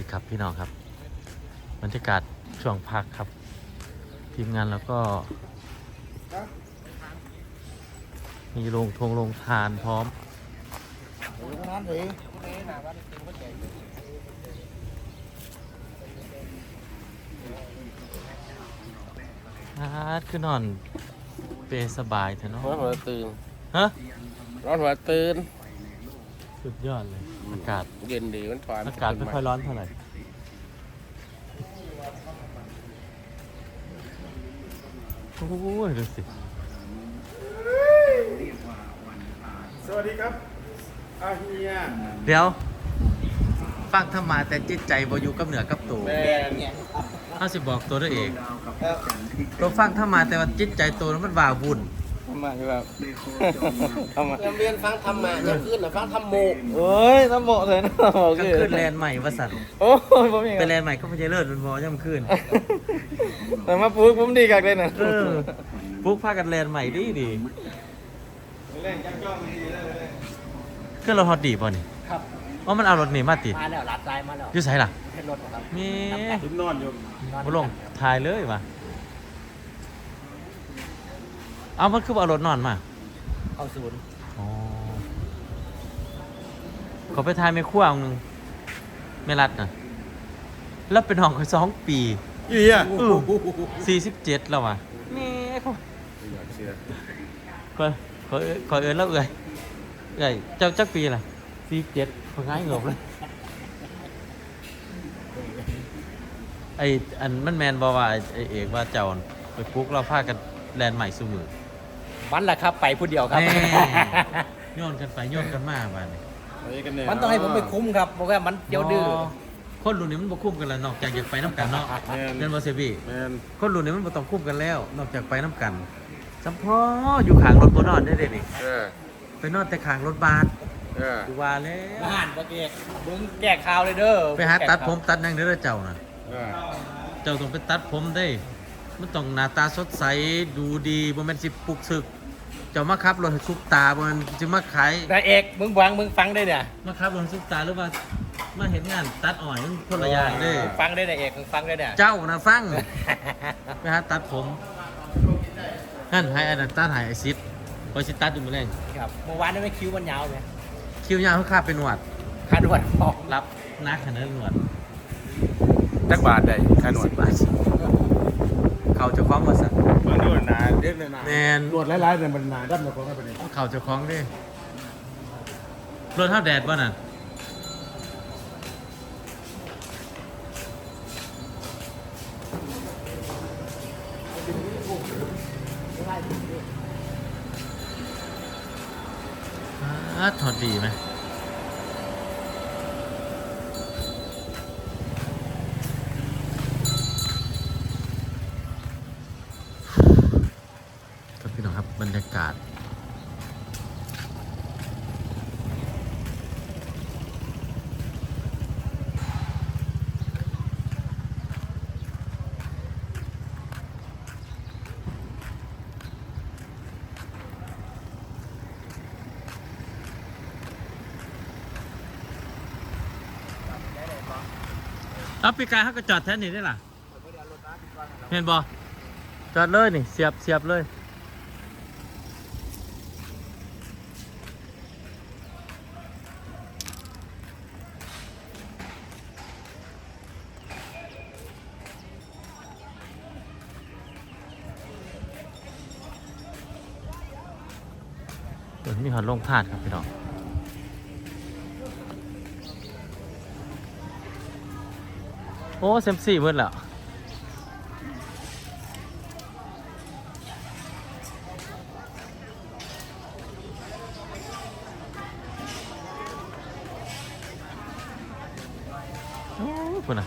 ดีครับพี่น้องครับบรรยากาศช่วงพักครับ ทีมงานแล้วก็ มีโรงทงโรงทานพร้อมร้านเลยอาดคือนอนเปรสบายเถอะเนาะร้อนหัวตื่นฮะร้อนหัวตื่น สุดยอดเลย อากาศ เย็นดีมันถอนอากาศไม่ค่อยร้อนเท่าไหร่ โอ้ยดูสิ สวัสดีครับอาเฮียเดี๋ยว ฟังธรรมาแต่จิตใจบ่อยู่กับเหนือกับตัวแม่เนี่ยเขาสิบอกตัวด้วยเอง ตัวฟังธรรมาแต่ว่าจิตใจตัวนั้นมันว่าวุ่น ทำไมแบบทำไมเรียนฟังธรรมะจะขึ้นหรือฟังธรรมโมกโอ้ยน้ำโมเลยนะโมกลางคืนแลนด์ใหม่ว่าสันโอ้ยผมยังไปแลนด์ใหม่ก็ไม่ใช่เลิศมันบอย่ำคืนแต่มาปลูกผมดีกักเลยนะเออปุ๊กพากันแลนด์ใหม่ดีดีเล่นจังจ้องดีเลยคือเราฮอตดีป่ะนี่ครับว่ามันเอารถหนีมาติดมาแล้วรัดใจมาแล้วอยู่ไสล่ะเห็นรถครับมีทิมนอนอยู่บ่ลงถ่ายเลยว่ะ เอามันคือบ่เอารถนอนมาเข้าศูนย์อ๋อเขาไปถ่ายไม่ครั่วองหนึงไม่รัดนะแล้วเป็นห้องเขาสองปีอีเฮียเออสี่สิบเจ็ดแล้วว่ะแม่เขาคอยคอยคอยเอินแล้วเอ้ยเอ้ยเจ้าจักปีอะไรสี่สิบเจ็ดพอง่ายเงบเลยไออันมันแมนบอกว่าไอ้ไอเอกว่าเจ้าไปปลุ๊กเราพากันแลนด์ใหม่สูมือ มันแหละครับไปผู้เดียวครับแน่โยนกันไปโยนกันมาบ้านนี้มันต้องให้ผมไปคุ้มครับเพราะว่ามันเดี๋ยวดื้อคนรุ่นนี้มันบ่คุ้มกันแล้วนอกจากอยากไปน้ำกันเนาะแมนเล่นบอเซบีแมนคนรุ่นนี้มันบ่ต้องคุ้มกันแล้ว นอกจากไปน้ำกันจำพ่ออยู่ข้างรถบ่นอนได้เด้นี่เออไปนอนแต่ข้างรถบัสเออดูว่าแล้ว บ้านปะเกกมึงแก้ข่าวเลยเด้อไปหาตัดผมตัดหยังเด้อเจ้าน่ะ เออเจ้าต้องไปตัดผมได้ มันต้องหน้าตาสดใสดูดีบ่แม่นสิปลุกซึก เจ้ามาขับรถให้ซุปตาบ่แม่นสิมาขายนายเอกมึงฟังมึงฟังได้เนี่ยมาขับรถให้ซุปตาหรือว่ามาเห็นงานตัดอ้อยมันคนละอย่างเด้มึงฟังได้นายเอกมึงฟังได้เนี่ยเจ้านะฟังไปหาตัดผมนั่นให้อันนั้นตัดให้ไอซิดไอซิดตัดอยู่มือแรงครับเมื่อวานได้ไหมคิ้วมันยาวไหมคิวยาวเขาคาบเป็นหนวดคาดวดออกรับนักขนาดนั้นหนวดจักบาทใดขนวดสิบบาทเขาเจะคล้าของมาสั่งเบิ่งดูหนาเด็กเลยหนาแมนหนวดหลายๆเนี่ยมันหนาด้านละคนก็เป็นอย่างนี้เขาเจะคล้าของดิรถเท่าแดดบ่น่ะอ่าถอดดีไหม ครับพี่น้องครับบรรยากาศ เอาปีกายเขาก็จอดแทนนี่ได้ล่ะเห็นบอจอดเลยนี่ เสียบเสียบเลยมีหอดลงพาดครับพี่น้อง โอ้เซมซี่เบิดแล้วโอ้คุณน่ะ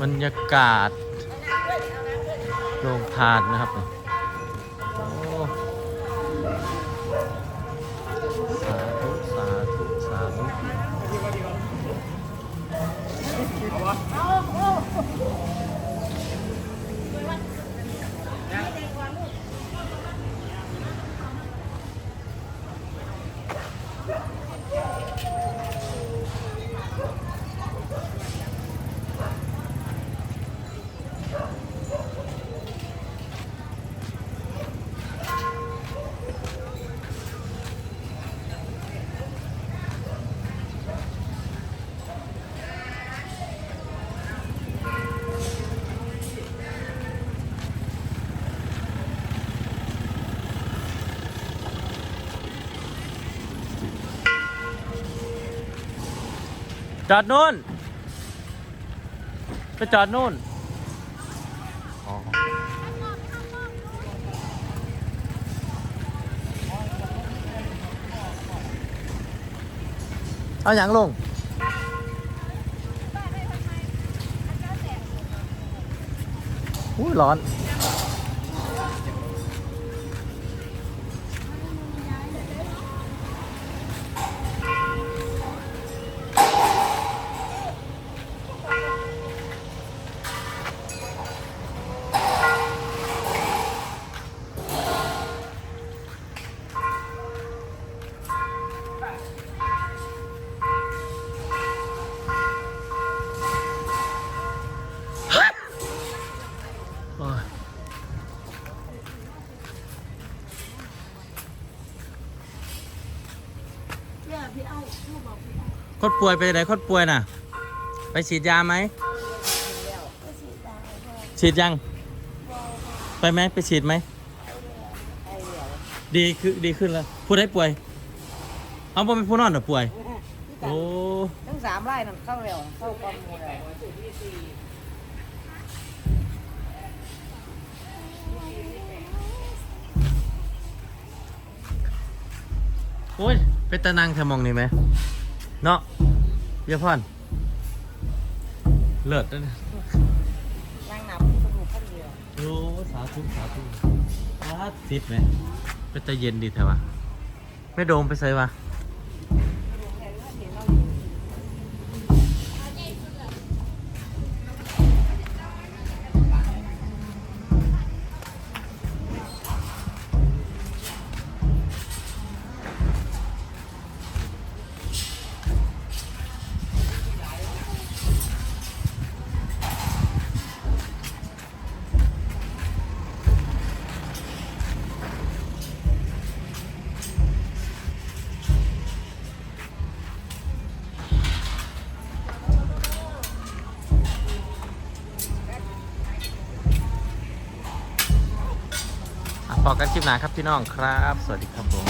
บรรยากาศโรงทานนะครับ Yeah. จอดนู่นไปจอดนู่นเอาอย่างลง อุ้ยร้อน คนป่วยไปไหนคนป่วยน่ะ ไปฉีดยาไหมฉีดยัง ไปไหมไปฉีดไหม ดีคือดีขึ้นแล้วผู้ใดป่วย เอาบ่เป็นผู้นอนเหรอป่วย โอ้ทั้งสามไร่นั่นเข้าแล้วเข้าความมูแล้วโอ้ย ไปตะนังแถมองนี่ไหมเนาะเยาพ่อนเลิศนะเนี่ยนั่งนับสนุกคนเดียวโอ้สาธุสาธุสาธิตไหมไปตะเย็นดีแถวะไม่โดมไปใส่วะ อกันคลิปหนาครับพี่น้องครับ สวัสดีครับผม